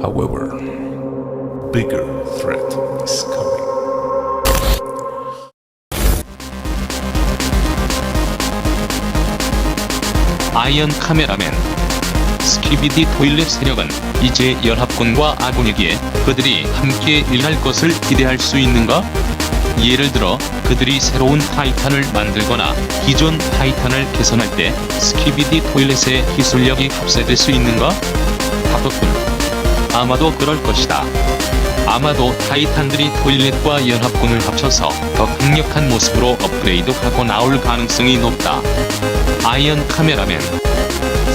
However, bigger threat is coming. 아이언 카메라맨 스키비디 토일렛 세력은 이제 연합군과 아군이기에 그들이 함께 일할 것을 기대할 수 있는가? 예를 들어 그들이 새로운 타이탄을 만들거나 기존 타이탄을 개선할 때 스키비디 토일렛의 기술력이 합세될 수 있는가? 답답군. 아마도 그럴 것이다. 아마도 타이탄들이 토일렛과 연합군을 합쳐서 더 강력한 모습으로 업그레이드하고 나올 가능성이 높다. 아이언 카메라맨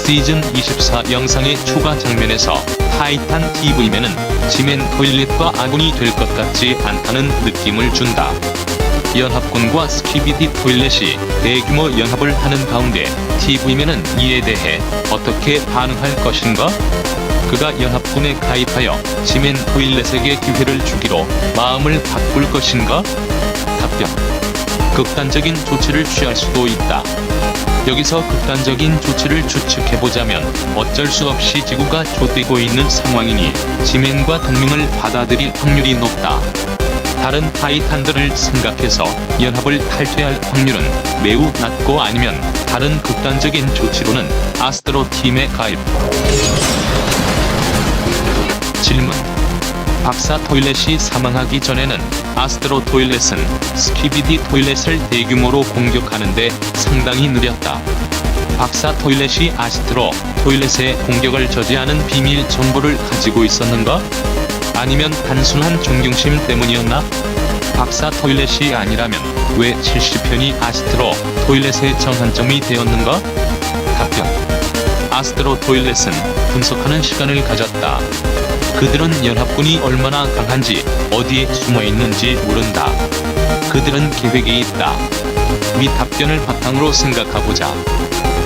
시즌 24 영상의 추가 장면에서 타이탄 TV맨은 지멘 토일렛과 아군이 될 것 같지 않다는 느낌을 준다. 연합군과 스키비디 토일렛이 대규모 연합을 하는 가운데 TV맨은 이에 대해 어떻게 반응할 것인가? 그가 연합군에 가입하여 지멘 토일렛에게 기회를 주기로 마음을 바꿀 것인가? 답변. 극단적인 조치를 취할 수도 있다. 여기서 극단적인 조치를 추측해보자면 어쩔 수 없이 지구가 좆되고 있는 상황이니 지멘과 동맹을 받아들일 확률이 높다. 다른 타이탄들을 생각해서 연합을 탈퇴할 확률은 매우 낮고 아니면 다른 극단적인 조치로는 아스트로 팀에 가입. 질문. 박사 토일렛이 사망하기 전에는 아스트로 토일렛은 스키비디 토일렛을 대규모로 공격하는데 상당히 느렸다. 박사 토일렛이 아스트로 토일렛의 공격을 저지하는 비밀 정보를 가지고 있었는가? 아니면 단순한 존경심 때문이었나? 박사 토일렛이 아니라면 왜 70편이 아스트로 토일렛의 정한점이 되었는가? 답변. 아스트로 토일렛은 분석하는 시간을 가졌다. 그들은 연합군이 얼마나 강한지 어디에 숨어 있는지 모른다. 그들은 계획이 있다. 위 답변을 바탕으로 생각해보자.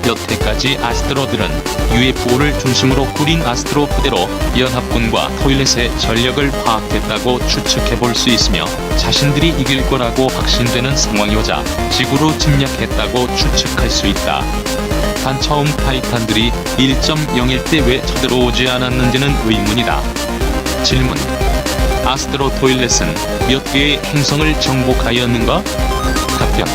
여태까지 아스트로들은 UFO를 중심으로 꾸린 아스트로 부대로 연합군과 토일렛의 전력을 파악했다고 추측해 볼 수 있으며 자신들이 이길 거라고 확신되는 상황이 오자 지구로 침략했다고 추측할 수 있다. 단 처음 타이탄들이 1.01때왜 쳐들어오지 않았는지는 의문이다. 질문. 아스트로 토일렛은 몇 개의 행성을 정복하였는가? 답변.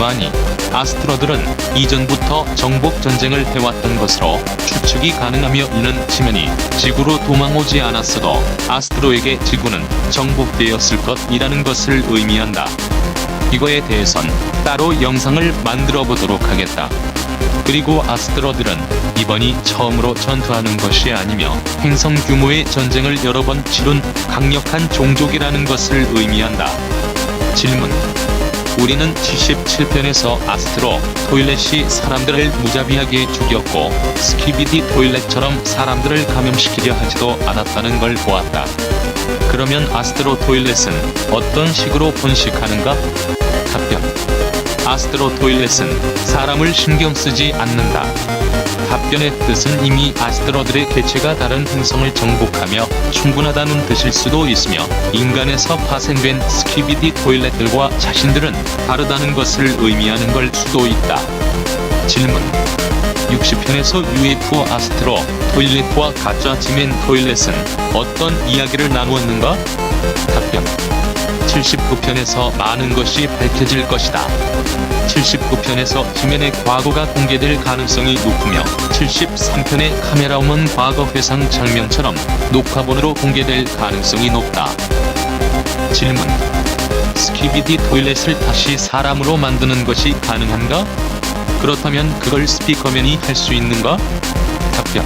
많이. 아스트로들은 이전부터 정복 전쟁을 해왔던 것으로 추측이 가능하며 이는 지면이 지구로 도망오지 않았어도 아스트로에게 지구는 정복되었을 것이라는 것을 의미한다. 이거에 대해선 따로 영상을 만들어 보도록 하겠다. 그리고 아스트로들은 이번이 처음으로 전투하는 것이 아니며 행성 규모의 전쟁을 여러 번 치룬 강력한 종족이라는 것을 의미한다. 질문. 우리는 77편에서 아스트로 토일렛이 사람들을 무자비하게 죽였고 스키비디 토일렛처럼 사람들을 감염시키려 하지도 않았다는 걸 보았다. 그러면 아스트로 토일렛은 어떤 식으로 번식하는가? 답변. 아스트로 토일렛은 사람을 신경 쓰지 않는다. 답변의 뜻은 이미 아스트로들의 개체가 다른 행성을 정복하며 충분하다는 뜻일 수도 있으며 인간에서 파생된 스키비디 토일렛들과 자신들은 다르다는 것을 의미하는 걸 수도 있다. 질문 60편에서 UFO 아스트로 토일렛과 가짜 지멘 토일렛은 어떤 이야기를 나누었는가? 답변 79편에서 많은 것이 밝혀질 것이다. 79편에서 지면의 과거가 공개될 가능성이 높으며 73편의 카메라우먼 과거 회상 장면처럼 녹화본으로 공개될 가능성이 높다. 질문. 스키비디 토일렛을 다시 사람으로 만드는 것이 가능한가? 그렇다면 그걸 스피커맨이 할 수 있는가? 답변.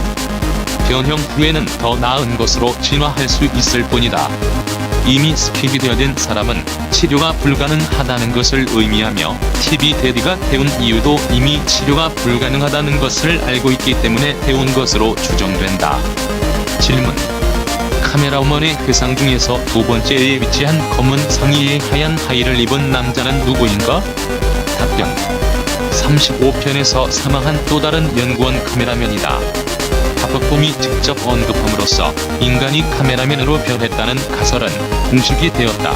변형 후에는 더 나은 것으로 진화할 수 있을 뿐이다. 이미 스키비되어된 사람은 치료가 불가능하다는 것을 의미하며 TV 데디가 태운 이유도 이미 치료가 불가능하다는 것을 알고 있기 때문에 태운 것으로 추정된다. 질문. 카메라우먼의 회상 중에서 두 번째에 위치한 검은 상의에 하얀 하의를 입은 남자는 누구인가? 답변. 35편에서 사망한 또 다른 연구원 카메라맨이다. 하버폼이 직접 언급함으로써 인간이 카메라맨으로 변했다는 가설은 공식이 되었다.